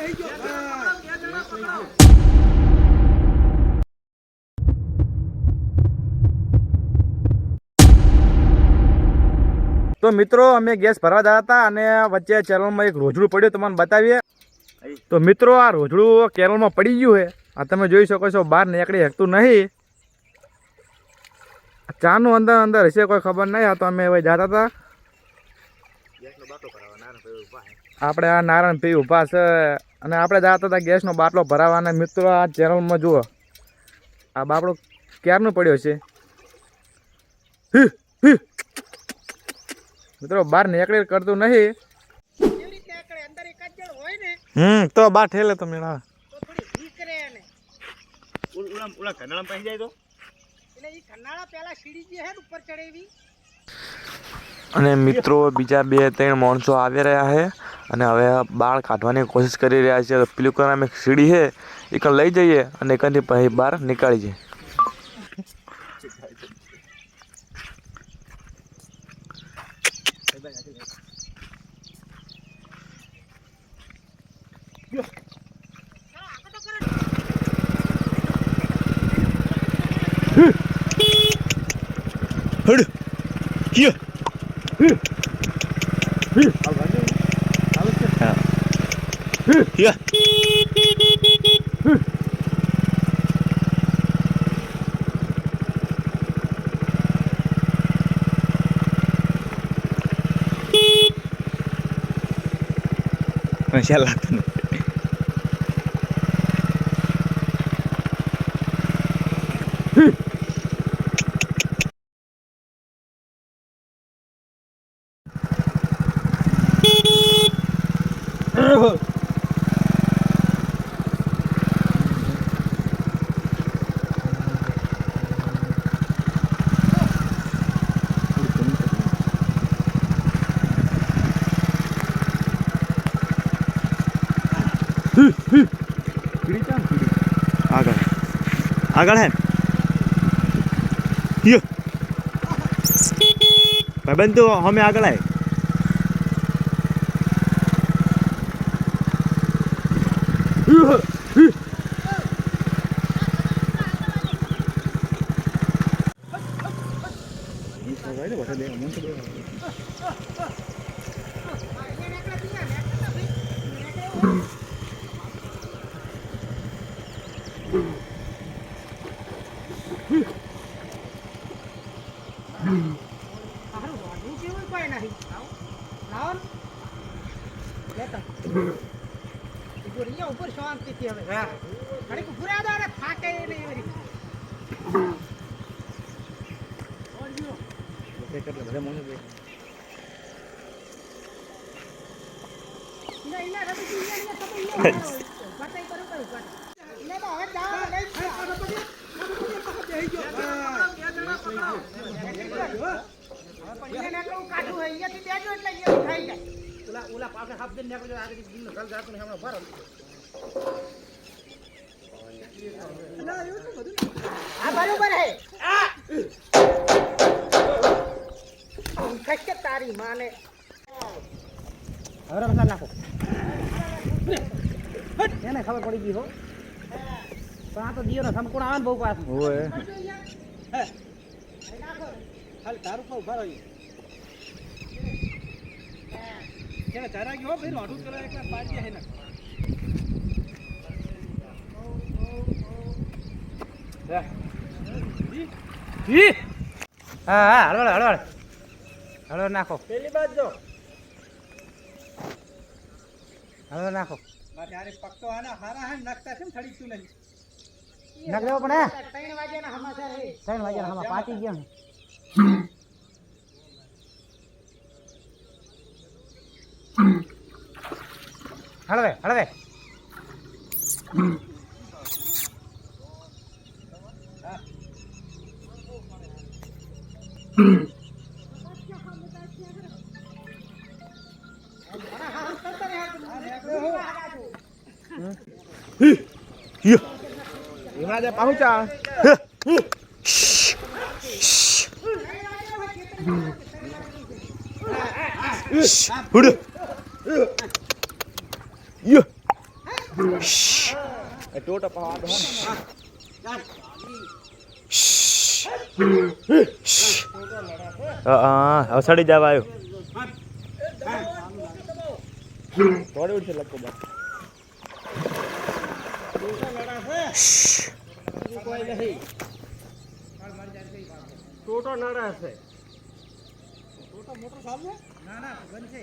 તો મિત્રો, અમે ગેસ ભરવા જતા હતા અને વચ્ચે ચેનલમાં એક રોજડું પડ્યું, તમને બતાવીએ. તો મિત્રો, આ રોજડું કેરળમાં પડી ગયું છે. આ તમે જોઈ શકો છો, બહાર નીકળી શકતું નહીં. ચાનું અંદર અંદર હશે, કોઈ ખબર નહીં. આ તો અમે હવે જતા હતા. આપણે આ નારાયણ પી ઊભા છે અને આપણે જતા હતા ગેસનો બાટલો ભરાવાના મિત્રો આ ચેનલમાં જુઓ. આ બાપડો ક્યારનો પડ્યો છે? હિ, હિ. મિત્રો બહાર નીકળી કરતું નહીં. હમ તો બહાર ઠેલે તો મેળા. તો ઘનાળા ભીક જાય તો? એટલે ઈ ઘનાળા પહેલા સીડી જે હે ઉપર ચડેવી. અને મિત્રો, બીજા બે, ત્રણ માણસો આવી રહ્યા છે અને હવે બાળ કાઢવાની કોશિશ કરી રહ્યા છે. પેલું કર અમે સીડી છે, એ કણ લઈ જઈએ અને એકંથી પછી બહાર નીકાળી જઈએ આગળ આગળ હે યો ભાઈબંધ તો અમે આગળ આય હારું વાઢવું કેવું કોઈ નહીં લાવો ને લેતા ઉપર અહીંયા ઉપર શાંતિથી હવે. ઘડીક ઉભું રહ્યા દો અને થાકે નહીં ઈને બતાઈ કરું કરું કરું. ઈને તો હવે જાઓ, નહીં થાય. પણ ઈને નીકળવું કાઢું હોય, અહીંયાથી બેજો એટલે અહીંયાથી થઈ જાય. આ બરોબર હે. ખસકે તારી માને. હવે મસાલા નાખો. એને ખબર પડી ગઈ હો. પણ આ તો દિયો નો સમકોણ આવે ને બહુ પાસ હોય તારું પર ઊભા એને ચારા ગયો ફેર વાઢું કરે એકલા પાડી હે ને. હા હા હળવળ હળવળ. હળવળ નાખો. પેલી બાજુ જો. હળવળ નાખો. ત્યારે પક્કો આના હારા હે નાખતા છે ને થડી તું નહીં. નાખ દેવો પણ હે? ત્રણ વાગ્યાના સમાચાર હે. ત્રણ વાગ્યા હમણાં પાકી ગયો ને. ಹಳವೆ ಹಳವೆ Gimana Pak Huca? Udah. યો. ટોટો પાવા હા હવે સડી જવા આવ્યો. થોડી ઉઠશે લગતો બા ટોટો નડે છે. ટોટો મોટો ના ના બનશે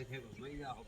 તારીખે મળી જાઓ.